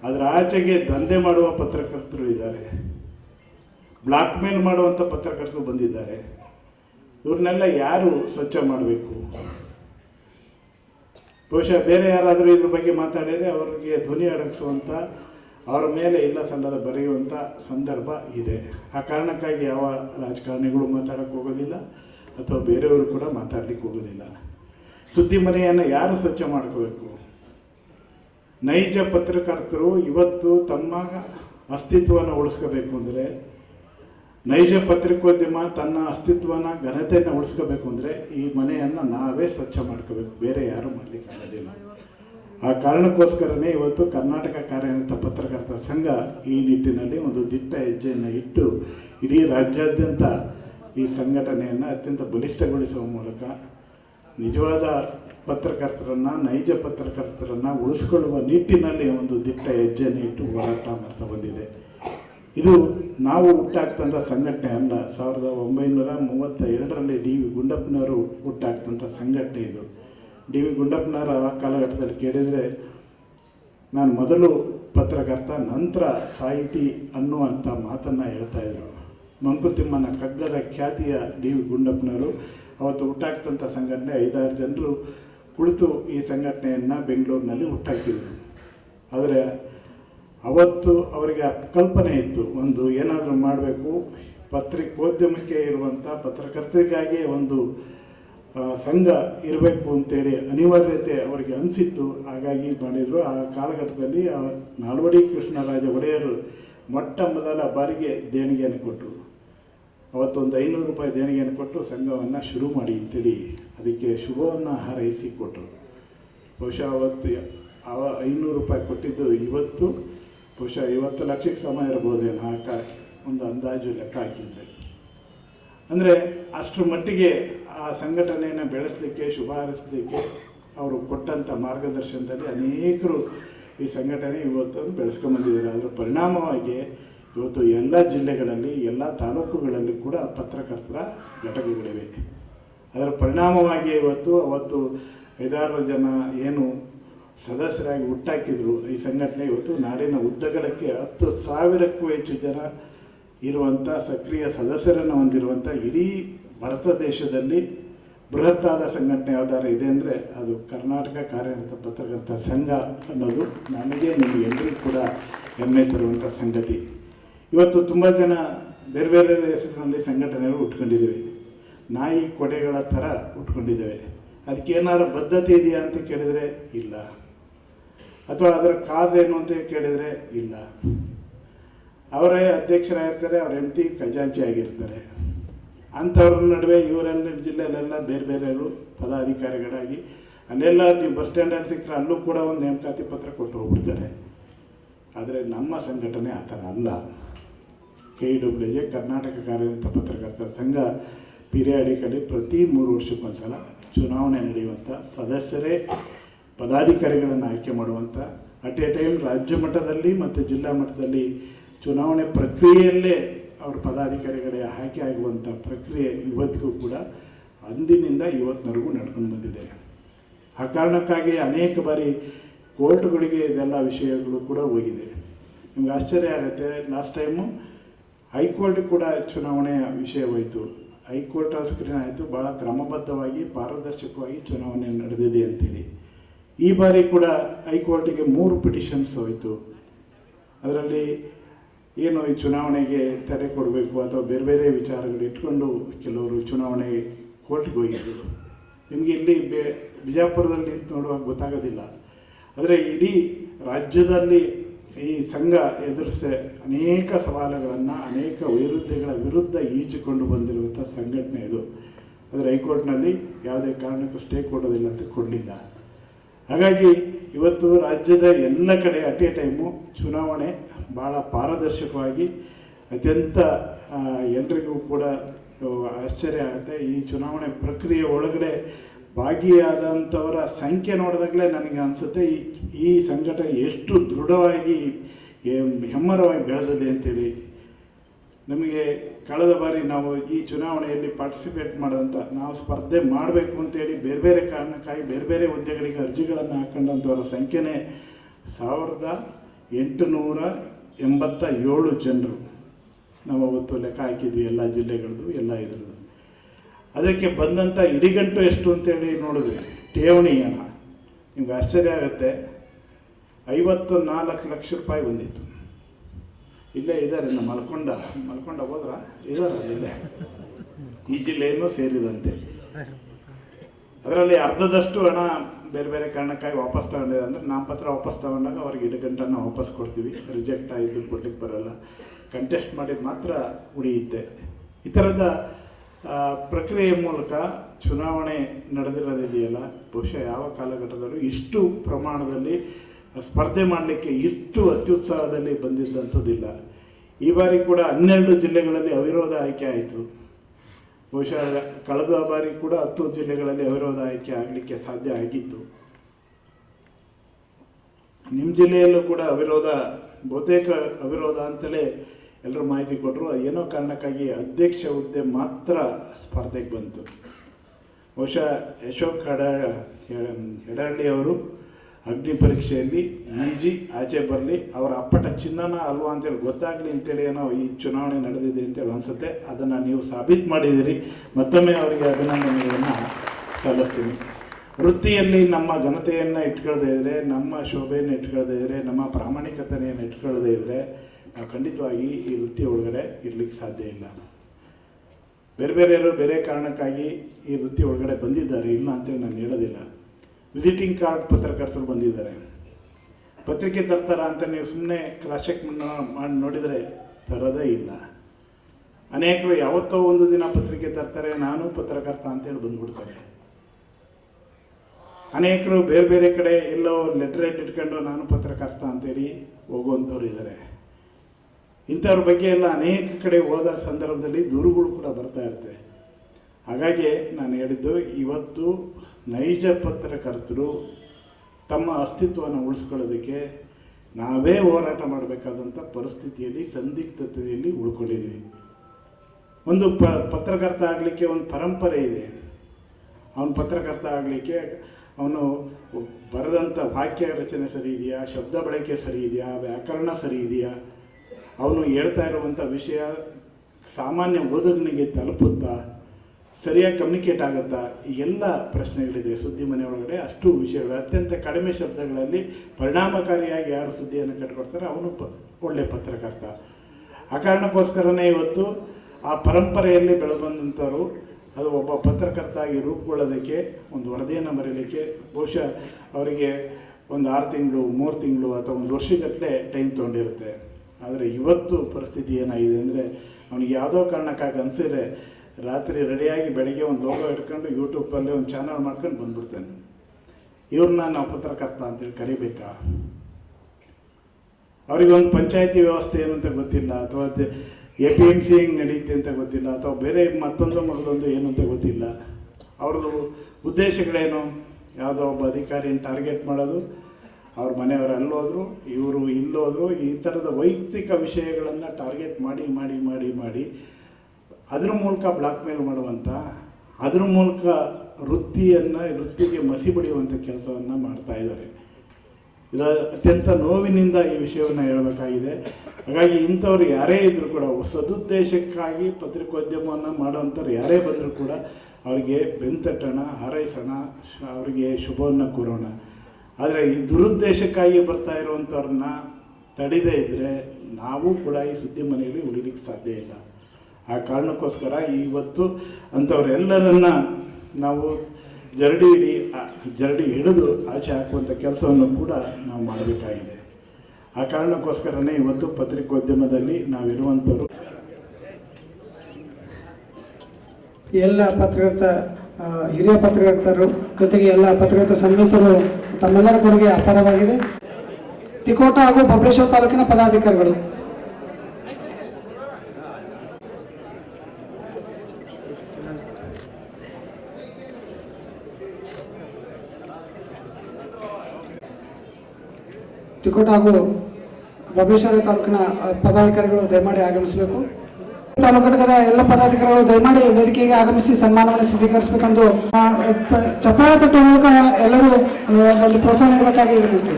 ಅದರ ಆಚೆಗೆ ದಂಧೆ ಮಾಡುವ ಪತ್ರಕರ್ತರು ಇದ್ದಾರೆ. ಬ್ಲಾಕ್ ಮೇಲ್ ಮಾಡುವಂಥ ಪತ್ರಕರ್ತರು ಬಂದಿದ್ದಾರೆ. ಇವ್ರನ್ನೆಲ್ಲ ಯಾರು ಸ್ವಚ್ಛ ಮಾಡಬೇಕು? ಬಹುಶಃ ಬೇರೆ ಯಾರಾದರೂ ಇದ್ರ ಬಗ್ಗೆ ಮಾತಾಡಿದರೆ ಅವರಿಗೆ ಧ್ವನಿ ಅಡಗಿಸುವಂಥ ಅವರ ಮೇಲೆ ಇಲ್ಲ ಸಲ್ಲದ ಬರೆಯುವಂಥ ಸಂದರ್ಭ ಇದೆ. ಆ ಕಾರಣಕ್ಕಾಗಿ ಯಾವ ರಾಜಕಾರಣಿಗಳು ಮಾತಾಡೋಕ್ಕೆ ಹೋಗೋದಿಲ್ಲ ಅಥವಾ ಬೇರೆಯವರು ಕೂಡ ಮಾತಾಡ್ಲಿಕ್ಕೆ ಹೋಗೋದಿಲ್ಲ. ಸುದ್ದಿ ಮನೆಯನ್ನು ಯಾರು ಸ್ವಚ್ಛ ಮಾಡ್ಕೋಬೇಕು? ನೈಜ ಪತ್ರಕರ್ತರು ಇವತ್ತು ತಮ್ಮ ಅಸ್ತಿತ್ವವನ್ನು ಉಳಿಸ್ಕೋಬೇಕು ಅಂದರೆ, ನೈಜ ಪತ್ರಿಕೋದ್ಯಮ ತನ್ನ ಅಸ್ತಿತ್ವನ, ಘನತೆಯನ್ನು ಉಳಿಸ್ಕೋಬೇಕು ಅಂದರೆ ಈ ಮನೆಯನ್ನು ನಾವೇ ಸ್ವಚ್ಛ ಮಾಡ್ಕೋಬೇಕು. ಬೇರೆ ಯಾರೂ ಮಾಡಲಿಕ್ಕಾಗೋದಿಲ್ಲ ಆ ಕಾರಣಕ್ಕೋಸ್ಕರನೇ ಇವತ್ತು ಕರ್ನಾಟಕ ಕಾರ್ಯನಿರತ ಪತ್ರಕರ್ತರ ಸಂಘ ಈ ನಿಟ್ಟಿನಲ್ಲಿ ಒಂದು ದಿಟ್ಟ ಹೆಜ್ಜೆಯನ್ನು ಇಟ್ಟು ಇಡೀ ರಾಜ್ಯಾದ್ಯಂತ ಈ ಸಂಘಟನೆಯನ್ನು ಅತ್ಯಂತ ಬಲಿಷ್ಠಗೊಳಿಸುವ ಮೂಲಕ ನಿಜವಾದ ಪತ್ರಕರ್ತರನ್ನು, ನೈಜ ಪತ್ರಕರ್ತರನ್ನು ಉಳಿಸ್ಕೊಳ್ಳುವ ನಿಟ್ಟಿನಲ್ಲಿ ಒಂದು ದಿಟ್ಟ ಹೆಜ್ಜೆಯನ್ನು ಇಟ್ಟು ಹೋರಾಟ ಮಾಡ್ತಾ ಬಂದಿದೆ. ಇದು ನಾವು ಹುಟ್ಟಾಕ್ತಂಥ ಸಂಘಟನೆ ಅಲ್ಲ, ಸಾವಿರದ ಒಂಬೈನೂರ ಮೂವತ್ತ ಎರಡರಲ್ಲಿ ಡಿ ವಿ ಗುಂಡಪ್ಪನವರು ಹುಟ್ಟಾಕ್ತಂಥ ಸಂಘಟನೆ ಇದು. ಡಿ ವಿ ಗುಂಡಪ್ಪನವರ ಆ ಕಾಲಘಟ್ಟದಲ್ಲಿ ಕೇಳಿದರೆ, ನಾನು ಮೊದಲು ಪತ್ರಕರ್ತ, ನಂತರ ಸಾಹಿತಿ ಅನ್ನುವಂಥ ಮಾತನ್ನು ಹೇಳ್ತಾ ಇದ್ರು. ಮಂಕುತಿಮ್ಮನ ಕಗ್ಗದ ಖ್ಯಾತಿಯ ಡಿ ವಿ ಗುಂಡಪ್ಪನವರು ಅವತ್ತು ಹುಟ್ಟಾಕ್ತಂಥ ಸಂಘಟನೆ ಐದಾರು ಜನರು ಕುಳಿತು ಈ ಸಂಘಟನೆಯನ್ನು ಬೆಂಗಳೂರಿನಲ್ಲಿ ಹುಟ್ಟಾಕಿದ್ರು ಆದರೆ ಅವತ್ತು ಅವರಿಗೆ ಕಲ್ಪನೆ ಇತ್ತು, ಒಂದು ಏನಾದರೂ ಮಾಡಬೇಕು, ಪತ್ರಿಕೋದ್ಯಮಕ್ಕೆ ಇರುವಂಥ ಪತ್ರಕರ್ತರಿಗಾಗಿ ಒಂದು ಸಂಘ ಇರಬೇಕು ಅಂತೇಳಿ ಅನಿವಾರ್ಯತೆ ಅವರಿಗೆ ಅನಿಸಿತ್ತು. ಹಾಗಾಗಿ ಮಾಡಿದರು. ಆ ಕಾಲಘಟ್ಟದಲ್ಲಿ ನಾಲ್ವಡಿ ಕೃಷ್ಣರಾಜ ಒಡೆಯರು ಮೊಟ್ಟ ಮೊದಲ ಬಾರಿಗೆ ದೇಣಿಗೆಯನ್ನು ಕೊಟ್ಟರು ಅವತ್ತೊಂದು ಐನೂರು ರೂಪಾಯಿ ದೇಣಿಗೆಯನ್ನು ಕೊಟ್ಟು ಸಂಘವನ್ನು ಶುರು ಮಾಡಿ ಅಂತೇಳಿ ಅದಕ್ಕೆ ಶುಭವನ್ನು ಹಾರೈಸಿ ಕೊಟ್ಟರು. ಬಹುಶಃ ಅವತ್ತು ಅವ ಐನೂರು ರೂಪಾಯಿ ಕೊಟ್ಟಿದ್ದು ಇವತ್ತು, ಬಹುಶಃ ಐವತ್ತು ಲಕ್ಷಕ್ಕೆ ಸಮ ಇರ್ಬೋದೇನೋ ಆ ಕಾ ಒಂದು ಅಂದಾಜು ಲೆಕ್ಕ ಹಾಕಿದರೆ. ಅಂದರೆ ಅಷ್ಟರ ಮಟ್ಟಿಗೆ ಆ ಸಂಘಟನೆಯನ್ನು ಬೆಳೆಸಲಿಕ್ಕೆ, ಶುಭ ಹಾರಿಸಲಿಕ್ಕೆ ಅವರು ಕೊಟ್ಟಂಥ ಮಾರ್ಗದರ್ಶನದಲ್ಲಿ ಅನೇಕರು ಈ ಸಂಘಟನೆ ಇವತ್ತು ಬೆಳೆಸ್ಕೊಂಬಂದಿದ್ದಾರೆ ಅದರ ಪರಿಣಾಮವಾಗಿ ಇವತ್ತು ಎಲ್ಲ ಜಿಲ್ಲೆಗಳಲ್ಲಿ, ಎಲ್ಲ ತಾಲೂಕುಗಳಲ್ಲಿ ಕೂಡ ಪತ್ರಕರ್ತರ ಘಟಕಗಳಿವೆ. ಅದರ ಪರಿಣಾಮವಾಗಿ ಇವತ್ತು ಅವತ್ತು ಐದಾರು ಜನ ಏನು ಸದಸ್ಯರಾಗಿ ಹುಟ್ಟಾಕಿದ್ರು ಈ ಸಂಘಟನೆ. ಇವತ್ತು ನಾಡಿನ ಉದ್ದಗಲಕ್ಕೆ ಹತ್ತು ಸಾವಿರಕ್ಕೂ ಹೆಚ್ಚು ಜನ ಇರುವಂಥ ಸಕ್ರಿಯ ಸದಸ್ಯರನ್ನು ಹೊಂದಿರುವಂಥ ಇಡೀ ಭಾರತ ದೇಶದಲ್ಲಿ ಬೃಹತ್ತಾದ ಸಂಘಟನೆ ಯಾವ್ದಾರು ಇದೆ ಅಂದರೆ ಅದು ಕರ್ನಾಟಕ ಕಾರ್ಯನಿರತ ಪತ್ರಕರ್ತರ ಸಂಘ ಅನ್ನೋದು. ನಮಗೆ ನಿಮಗೆ ಎಲ್ಲರಿಗೂ ಕೂಡ ಹೆಮ್ಮೆ ತರುವಂಥ ಸಂಗತಿ. ಇವತ್ತು ತುಂಬ ಜನ ಬೇರೆ ಬೇರೆ ಹೆಸರಿನಲ್ಲಿ ಸಂಘಟನೆಗಳು ಉಟ್ಕೊಂಡಿದ್ದೀವಿ. ನಾಯಿ ಕೊಡೆಗಳ ಥರ ಉಟ್ಕೊಂಡಿದ್ದೇವೆ. ಅದಕ್ಕೆ ಏನಾದ್ರು ಬದ್ಧತೆ ಇದೆಯಾ ಅಂತ ಕೇಳಿದರೆ ಇಲ್ಲ. ಅಥವಾ ಅದರ ಕಾಸ್ ಏನು ಅಂತ ಕೇಳಿದರೆ ಇಲ್ಲ. ಅವರೇ ಅಧ್ಯಕ್ಷರಾಗಿರ್ತಾರೆ, ಅವ್ರ ಹೆಂಡತಿ ಖಜಾಂಚಿ ಆಗಿರ್ತಾರೆ. ಅಂಥವ್ರ ನಡುವೆ ಇವರೆಲ್ಲ ಜಿಲ್ಲೆಯಲ್ಲೆಲ್ಲ ಬೇರೆ ಬೇರೆಯವರು ಪದಾಧಿಕಾರಿಗಳಾಗಿ, ಅಲ್ಲೆಲ್ಲ ನೀವು ಬಸ್ ಸ್ಟ್ಯಾಂಡಲ್ಲಿ ಸಿಕ್ಕರೆ ಅಲ್ಲೂ ಕೂಡ ಒಂದು ನೇಮಕಾತಿ ಪತ್ರ ಕೊಟ್ಟು ಹೋಗ್ಬಿಡ್ತಾರೆ. ಆದರೆ ನಮ್ಮ ಸಂಘಟನೆ ಆ ಥರ ಅಲ್ಲ. ಕೆ ಡಬ್ಲ್ಯೂ ಜೆ ಕರ್ನಾಟಕ ಕಾರ್ಯನಿರತ ಪತ್ರಕರ್ತರ ಸಂಘ ಪಿರಿಯಾಡಿಕಲ್ಲಿ ಪ್ರತಿ ಮೂರು ವರ್ಷಕ್ಕೊಂದ್ಸಲ ಚುನಾವಣೆ ನಡೆಯುವಂಥ ಸದಸ್ಯರೇ ಪದಾಧಿಕಾರಿಗಳನ್ನು ಆಯ್ಕೆ ಮಾಡುವಂಥ ಅಟ್ ಎ ಟೈಮ್ ರಾಜ್ಯ ಮಟ್ಟದಲ್ಲಿ ಮತ್ತು ಜಿಲ್ಲಾ ಮಟ್ಟದಲ್ಲಿ ಚುನಾವಣೆ ಪ್ರಕ್ರಿಯೆಯಲ್ಲೇ ಅವ್ರ ಪದಾಧಿಕಾರಿಗಳೇ ಆಯ್ಕೆ ಆಗುವಂಥ ಪ್ರಕ್ರಿಯೆ ಇವತ್ತಿಗೂ ಕೂಡ ಅಂದಿನಿಂದ ಇವತ್ತಿನವರೆಗೂ ನಡ್ಕೊಂಡು ಬಂದಿದೆ. ಆ ಕಾರಣಕ್ಕಾಗಿ ಅನೇಕ ಬಾರಿ ಕೋರ್ಟ್ಗಳಿಗೆ ಇದೆಲ್ಲ ವಿಷಯಗಳು ಕೂಡ ಹೋಗಿದೆ. ನಿಮ್ಗೆ ಆಶ್ಚರ್ಯ ಆಗುತ್ತೆ ಲಾಸ್ಟ್ ಟೈಮು ಹೈಕೋರ್ಟ್ ಕೂಡ ಚುನಾವಣೆಯ ವಿಷಯ ಹೋಯಿತು. ಹೈಕೋರ್ಟ್ ಸ್ಕ್ರೀನ್ ಆಯಿತು ಭಾಳ ಕ್ರಮಬದ್ಧವಾಗಿ, ಪಾರದರ್ಶಕವಾಗಿ ಚುನಾವಣೆ ನಡೆದಿದೆ ಅಂತೇಳಿ ಈ ಬಾರಿ ಕೂಡ ಹೈಕೋರ್ಟಿಗೆ ಮೂರು ಪಿಟಿಷನ್ಸ್ ಹೋಯಿತು. ಅದರಲ್ಲಿ ಏನು ಈ ಚುನಾವಣೆಗೆ ತಡೆ ಕೊಡಬೇಕು ಅಥವಾ ಬೇರೆ ಬೇರೆ ವಿಚಾರಗಳು ಇಟ್ಕೊಂಡು ಕೆಲವರು ಚುನಾವಣೆ ಕೋರ್ಟ್ಗೆ ಹೋಗಿದ್ದರು. ನಿಮಗೆ ಇಲ್ಲಿ ಬಿಜಾಪುರದಲ್ಲಿ ನೋಡುವಾಗ ಗೊತ್ತಾಗೋದಿಲ್ಲ. ಆದರೆ ಇಡೀ ರಾಜ್ಯದಲ್ಲಿ ಈ ಸಂಘ ಎದುರಿಸ ಅನೇಕ ಸವಾಲುಗಳನ್ನು, ಅನೇಕ ವೈರುಧ್ಯಗಳ ವಿರುದ್ಧ ಈಜಿಕೊಂಡು ಬಂದಿರುವಂಥ ಸಂಘಟನೆ ಇದು. ಆದರೆ ಹೈಕೋರ್ಟ್ನಲ್ಲಿ ಯಾವುದೇ ಕಾರಣಕ್ಕೂ ಸ್ಟೇ ಕೊಡೋದಿಲ್ಲ ಅಂತ ಕೊಡಲಿಲ್ಲ. ಹಾಗಾಗಿ ಇವತ್ತು ರಾಜ್ಯದ ಎಲ್ಲ ಕಡೆ ಅಟ್ ಎ ಟೈಮು ಚುನಾವಣೆ ಭಾಳ ಪಾರದರ್ಶಕವಾಗಿ ಅತ್ಯಂತ ಎಲ್ಲರಿಗೂ ಕೂಡ ಆಶ್ಚರ್ಯ ಆಗುತ್ತೆ. ಈ ಚುನಾವಣೆ ಪ್ರಕ್ರಿಯೆ ಒಳಗಡೆ ಭಾಗಿಯಾದಂಥವರ ಸಂಖ್ಯೆ ನೋಡಿದಾಗಲೇ ನನಗೆ ಅನಿಸುತ್ತೆ, ಈ ಈ ಸಂಘಟನೆ ಎಷ್ಟು ದೃಢವಾಗಿ ಹೆಮ್ಮರವಾಗಿ ಬೆಳೆದಿದೆ ಅಂತೇಳಿ. ನಮಗೆ ಕಳೆದ ಬಾರಿ ನಾವು ಈ ಚುನಾವಣೆಯಲ್ಲಿ ಪಾರ್ಟಿಸಿಪೇಟ್ ಮಾಡೋಂಥ ನಾವು ಸ್ಪರ್ಧೆ ಮಾಡಬೇಕು ಅಂತೇಳಿ ಬೇರೆ ಬೇರೆ ಕಾರಣಕ್ಕಾಗಿ ಬೇರೆ ಬೇರೆ ಹುದ್ದೆಗಳಿಗೆ ಅರ್ಜಿಗಳನ್ನು ಹಾಕೊಂಡಂಥವ್ರ ಸಂಖ್ಯೆನೇ ಸಾವಿರದ ಎಂಟುನೂರ ಎಂಬತ್ತ ಏಳು ಜನರು. ನಾವು ಅವತ್ತು ಲೆಕ್ಕ ಹಾಕಿದ್ವಿ, ಎಲ್ಲ ಜಿಲ್ಲೆಗಳದ್ದು ಎಲ್ಲ ಇದ್ರದ್ದು. ಅದಕ್ಕೆ ಬಂದಂಥ ಇಡಿಗಂಟು ಎಷ್ಟು ಅಂತೇಳಿ ನೋಡಿದ್ವಿ ಠೇವಣಿ ಹಣ ನಿಮ್ಗೆ ಆಶ್ಚರ್ಯ ಆಗುತ್ತೆ. ಐವತ್ತು ನಾಲ್ಕು ಲಕ್ಷ ರೂಪಾಯಿ ಬಂದಿತ್ತು. ಇಲ್ಲೇ ಇದ್ದಾರೆ ನಮ್ಮ ಮಲ್ಕೊಂಡ. ಮಲ್ಕೊಂಡ ಹೋದ್ರ? ಇದಾರ ಇಲ್ಲೇ. ಈ ಜಿಲ್ಲೆಯನ್ನು ಸೇರಿದಂತೆ. ಅದರಲ್ಲಿ ಅರ್ಧದಷ್ಟು ಹಣ ಬೇರೆ ಬೇರೆ ಕಾರಣಕ್ಕಾಗಿ ವಾಪಸ್ ತಗೊಂಡಿದೆ ಅಂದರೆ ನಾಮಪತ್ರ ವಾಪಸ್ ತಗೊಂಡಾಗ ಅವ್ರಿಗೆ ಇಡಗಂಟನ್ನು ವಾಪಸ್ ಕೊಡ್ತೀವಿ. ರಿಜೆಕ್ಟ್ ಆಯಿತು, ಕೊಡ್ಲಿಕ್ಕೆ ಬರೋಲ್ಲ. ಕಂಟೆಸ್ಟ್ ಮಾಡಿದ ಮಾತ್ರ ಉಳಿಯುತ್ತೆ. ಈ ಥರದ ಪ್ರಕ್ರಿಯೆ ಮೂಲಕ ಚುನಾವಣೆ ನಡೆದಿರೋದಿದೆಯಲ್ಲ, ಬಹುಶಃ ಯಾವ ಕಾಲಘಟ್ಟದಲ್ಲೂ ಇಷ್ಟು ಪ್ರಮಾಣದಲ್ಲಿ ಸ್ಪರ್ಧೆ ಮಾಡಲಿಕ್ಕೆ ಇಷ್ಟು ಅತ್ಯುತ್ಸಾಹದಲ್ಲಿ ಬಂದಿದ್ದಂಥದ್ದಿಲ್ಲ. ಈ ಬಾರಿ ಕೂಡ ಹನ್ನೆರಡು ಜಿಲ್ಲೆಗಳಲ್ಲಿ ಅವಿರೋಧ ಆಯ್ಕೆ ಆಯಿತು. ಬಹುಶಃ ಕಳೆದ ಬಾರಿ ಕೂಡ ಹತ್ತು ಜಿಲ್ಲೆಗಳಲ್ಲಿ ಅವಿರೋಧ ಆಯ್ಕೆ ಆಗಲಿಕ್ಕೆ ಸಾಧ್ಯ ಆಗಿತ್ತು. ನಿಮ್ಮ ಜಿಲ್ಲೆಯಲ್ಲೂ ಕೂಡ ಅವಿರೋಧ, ಬಹುತೇಕ ಅವಿರೋಧ ಅಂತಲೇ ಎಲ್ಲರೂ ಮಾಹಿತಿ ಕೊಟ್ಟರು. ಏನೋ ಕಾರಣಕ್ಕಾಗಿ ಅಧ್ಯಕ್ಷ ಹುದ್ದೆ ಮಾತ್ರ ಸ್ಪರ್ಧೆಗೆ ಬಂತು. ಬಹುಶಃ ಯಶೋಕ್ ಹಡ ಹೆಡಹಳ್ಳಿ ಅವರು ಅಗ್ನಿ ಪರೀಕ್ಷೆಯಲ್ಲಿ ಈಜಿ, ಆಚೆ ಬರಲಿ, ಅವರ ಅಪ್ಪಟ ಚಿನ್ನನ ಅಲ್ವಾ ಅಂತೇಳಿ ಗೊತ್ತಾಗಲಿ ಅಂತೇಳಿ ಏನೋ ಈ ಚುನಾವಣೆ ನಡೆದಿದೆ ಅಂತೇಳಿ ಅನಿಸುತ್ತೆ. ಅದನ್ನು ನೀವು ಸಾಬೀತು ಮಾಡಿದ್ದೀರಿ. ಮತ್ತೊಮ್ಮೆ ಅವರಿಗೆ ಅಭಿನಂದನೆಗಳನ್ನು ಸಲ್ಲಿಸ್ತೀನಿ. ವೃತ್ತಿಯಲ್ಲಿ ನಮ್ಮ ಘನತೆಯನ್ನು ಇಟ್ಕೊಳ್ಳದೇ ಇದ್ದರೆ ನಮ್ಮ ಶೋಭೆಯನ್ನು ಇಟ್ಕೊಳ್ಳದೇ ಇದ್ದರೆ ನಮ್ಮ ಪ್ರಾಮಾಣಿಕತೆಯನ್ನು ಇಟ್ಕೊಳ್ಳದೇ ಇದ್ದರೆ ನಾವು ಖಂಡಿತವಾಗಿ ಈ ವೃತ್ತಿ ಒಳಗಡೆ ಇರಲಿಕ್ಕೆ ಸಾಧ್ಯ ಇಲ್ಲ. ಬೇರೆ ಬೇರೆಯವರು ಬೇರೆ ಕಾರಣಕ್ಕಾಗಿ ಈ ವೃತ್ತಿ ಒಳಗಡೆ ಬಂದಿದ್ದಾರೆ, ಇಲ್ಲ ಅಂತೇಳಿ ನಾನು ಹೇಳೋದಿಲ್ಲ. ವಿಸಿಟಿಂಗ್ ಕಾರ್ಡ್ ಪತ್ರಕರ್ತರು ಬಂದಿದ್ದಾರೆ. ಪತ್ರಿಕೆ ತರ್ತಾರ ಅಂತ ನೀವು ಸುಮ್ಮನೆ ಕ್ರಾಸ್ ಚೆಕ್ ಮಾಡಿ ನೋಡಿದರೆ ತರೋದೇ ಇಲ್ಲ. ಅನೇಕರು ಯಾವತ್ತೋ ಒಂದು ದಿನ ಪತ್ರಿಕೆ ತರ್ತಾರೆ, ನಾನು ಪತ್ರಕರ್ತ ಅಂತೇಳಿ ಬಂದ್ಬಿಡ್ತಾರೆ. ಅನೇಕರು ಬೇರೆ ಬೇರೆ ಕಡೆ ಎಲ್ಲೋ ಲೆಟ್ರೇಟ್ ಇಟ್ಕೊಂಡು ನಾನು ಪತ್ರಕರ್ತ ಅಂತೇಳಿ ಹೋಗುವಂಥವ್ರು ಇದ್ದಾರೆ ಇಂಥವ್ರ ಬಗ್ಗೆ ಎಲ್ಲ ಅನೇಕ ಕಡೆ ಹೋದ ಸಂದರ್ಭದಲ್ಲಿ ದೂರುಗಳು ಕೂಡ ಬರ್ತಾ ಇರುತ್ತೆ. ಹಾಗಾಗಿ ನಾನು ಹೇಳಿದ್ದು, ಇವತ್ತು ನೈಜ ಪತ್ರಕರ್ತರು ತಮ್ಮ ಅಸ್ತಿತ್ವವನ್ನು ಉಳಿಸ್ಕೊಳ್ಳೋದಕ್ಕೆ ನಾವೇ ಹೋರಾಟ ಮಾಡಬೇಕಾದಂಥ ಪರಿಸ್ಥಿತಿಯಲ್ಲಿ, ಸಂದಿಗ್ಧತೆಯಲ್ಲಿ ಉಳ್ಕೊಂಡಿದ್ದೀವಿ. ಒಂದು ಪ, ಪತ್ರಕರ್ತ ಆಗಲಿಕ್ಕೆ ಒಂದು ಪರಂಪರೆ ಇದೆ. ಅವನು ಪತ್ರಕರ್ತ ಆಗಲಿಕ್ಕೆ ಅವನು ಬರೆದಂಥ ವಾಕ್ಯ ರಚನೆ ಸರಿ ಇದೆಯಾ, ಶಬ್ದ ಬಳಕೆ ಸರಿ ಇದೆಯಾ, ವ್ಯಾಕರಣ ಸರಿ ಇದೆಯಾ ಅವನು ಹೇಳ್ತಾ ಇರುವಂಥ ವಿಷಯ ಸಾಮಾನ್ಯ ಓದುಗನಿಗೆ ತಲುಪುತ್ತಾ, ಸರಿಯಾಗಿ ಕಮ್ಯುನಿಕೇಟ್ ಆಗುತ್ತಾ ಎಲ್ಲ ಪ್ರಶ್ನೆಗಳಿದೆ ಸುದ್ದಿ ಮನೆ ಒಳಗಡೆ ಅಷ್ಟು ವಿಷಯಗಳು, ಅತ್ಯಂತ ಕಡಿಮೆ ಶಬ್ದಗಳಲ್ಲಿ ಪರಿಣಾಮಕಾರಿಯಾಗಿ ಯಾರು ಸುದ್ದಿಯನ್ನು ಕಟ್ಕೊಡ್ತಾರೆ ಅವನು ಪ ಒಳ್ಳೆಯ ಪತ್ರಕರ್ತ. ಆ ಕಾರಣಕ್ಕೋಸ್ಕರನೇ ಇವತ್ತು ಆ ಪರಂಪರೆಯಲ್ಲಿ ಬೆಳೆದು ಬಂದಂಥವ್ರು, ಅದು ಒಬ್ಬ ಪತ್ರಕರ್ತ ಆಗಿ ರೂಪುಗೊಳ್ಳೋದಕ್ಕೆ, ಒಂದು ವರದಿಯನ್ನು ಬರೀಲಿಕ್ಕೆ, ಬಹುಶಃ ಅವರಿಗೆ ಒಂದು ಆರು ತಿಂಗಳು, ಮೂರು ತಿಂಗಳು ಅಥವಾ ಒಂದು ವರ್ಷಗಟ್ಟಲೆ ಟೈಮ್ ತೊಗೊಂಡಿರುತ್ತೆ. ಆದರೆ ಇವತ್ತು ಪರಿಸ್ಥಿತಿ ಏನಾಗಿದೆ ಅಂದರೆ ಅವನಿಗೆ ಯಾವುದೋ ಕಾರಣಕ್ಕಾಗಿ ಅನಿಸಿದ್ರೆ ರಾತ್ರಿ ರೆಡಿಯಾಗಿ ಬೆಳಗ್ಗೆ ಒಂದು ಲೋಗೋ ಇಟ್ಕೊಂಡು ಯೂಟ್ಯೂಬಲ್ಲಿ ಒಂದು ಚಾನಲ್ ಮಾಡ್ಕೊಂಡು ಬಂದ್ಬಿಡ್ತೇನೆ. ಇವ್ರನ್ನ ನಾವು ಪತ್ರಕರ್ತ ಅಂತೇಳಿ ಕರಿಬೇಕಾ? ಅವರಿಗೆ ಒಂದು ಪಂಚಾಯತಿ ವ್ಯವಸ್ಥೆ ಏನು ಅಂತ ಗೊತ್ತಿಲ್ಲ, ಅಥವಾ ಎ ಪಿ ಎಂ ಸಿ ಹೆಂಗೆ ನಡೀತೆ ಅಂತ ಗೊತ್ತಿಲ್ಲ, ಅಥವಾ ಬೇರೆ ಮತ್ತೊಂದು ಮಗದೊಂದು ಏನು ಅಂತ ಗೊತ್ತಿಲ್ಲ. ಅವ್ರದ್ದು ಉದ್ದೇಶಗಳೇನು? ಯಾವುದೋ ಒಬ್ಬ ಅಧಿಕಾರಿಯನ್ನು ಟಾರ್ಗೆಟ್ ಮಾಡೋದು ಅವ್ರ ಮನೆಯವರು ಅಲ್ಲೋದ್ರು, ಇವರು ಇಲ್ಲೋದ್ರು, ಈ ಥರದ ವೈಯಕ್ತಿಕ ವಿಷಯಗಳನ್ನು ಟಾರ್ಗೆಟ್ ಮಾಡಿ ಮಾಡಿ ಮಾಡಿ ಮಾಡಿ ಅದ್ರ ಮೂಲಕ ಬ್ಲಾಕ್ ಮೇಲ್ ಮಾಡುವಂಥ ಅದ್ರ ಮೂಲಕ ವೃತ್ತಿಯನ್ನು, ವೃತ್ತಿಗೆ ಮಸಿ ಬಡಿಯುವಂಥ ಕೆಲಸವನ್ನು ಮಾಡ್ತಾ ಇದ್ದಾರೆ. ಇದು ಅತ್ಯಂತ ನೋವಿನಿಂದ ಈ ವಿಷಯವನ್ನು ಹೇಳಬೇಕಾಗಿದೆ. ಹಾಗಾಗಿ ಇಂಥವ್ರು ಯಾರೇ ಇದ್ದರೂ ಕೂಡ ಸದುದ್ದೇಶಕ್ಕಾಗಿ ಪತ್ರಿಕೋದ್ಯಮವನ್ನು ಮಾಡುವಂಥವ್ರು ಯಾರೇ ಬಂದರೂ ಕೂಡ ಅವರಿಗೆ ಬೆಂತಟ್ಟೋಣ, ಹಾರೈಸೋಣ ಅವರಿಗೆ ಶುಭವನ್ನು ಕೋರೋಣ. ಆದರೆ ಈ ದುರುದ್ದೇಶಕ್ಕಾಗಿ ಬರ್ತಾ ಇರುವಂಥವ್ರನ್ನ ತಡಿದೇ ಇದ್ದರೆ ನಾವು ಕೂಡ ಈ ಸುದ್ದಿ ಮನೆಯಲ್ಲಿ ಉಳಿಲಿಕ್ಕೆ ಸಾಧ್ಯ ಇಲ್ಲ. ಆ ಕಾರಣಕ್ಕೋಸ್ಕರ ಇವತ್ತು ಅಂಥವರೆಲ್ಲರನ್ನ ನಾವು ಜರಡಿ ಹಿಡಿ ಜರಡಿ ಹಿಡಿದು ಆಚೆ ಹಾಕುವಂಥ ಕೆಲಸವನ್ನು ಕೂಡ ನಾವು ಮಾಡಬೇಕಾಗಿದೆ. ಆ ಕಾರಣಕ್ಕೋಸ್ಕರನೇ ಇವತ್ತು ಪತ್ರಿಕೋದ್ಯಮದಲ್ಲಿ ನಾವಿರುವಂಥವ್ರು. ಎಲ್ಲ ಪತ್ರಕರ್ತ ಹಿರಿಯ ಪತ್ರಕರ್ತರು ಜೊತೆಗೆ ಎಲ್ಲ ಪತ್ರಕರ್ತ ಸಂಘಟರು ತಮ್ಮೆಲ್ಲರ ಕೊಡುಗೆ ಅಪಾರವಾಗಿದೆ. ತಿಕೋಟ ಹಾಗೂ ಬಬ್ಲೇಶ್ವರ ತಾಲೂಕಿನ ಪದಾಧಿಕಾರಿಗಳು. ತಿಕೋಟ ಹಾಗೂ ಬಬ್ಲೇಶ್ವರ ತಾಲೂಕಿನ ಪದಾಧಿಕಾರಿಗಳು ದಯಮಾಡಿ ಆಗಮಿಸಬೇಕು. ತಾಲೂಕು ಘಟಕದ ಎಲ್ಲ ಪದಾಧಿಕಾರಿಗಳು ದಯಮಾಡಿ ವೇದಿಕೆಗೆ ಆಗಮಿಸಿ ಸನ್ಮಾನವನ್ನು ಸ್ವೀಕರಿಸಬೇಕೆಂದು ಚಪ್ಪಾಳೆ ತಟ್ಟುವ ಮೂಲಕ ಎಲ್ಲರೂ ಒಂದು ಪ್ರೋತ್ಸಾಹ ನೀಡಬೇಕಾಗಿ ವಿನಂತಿ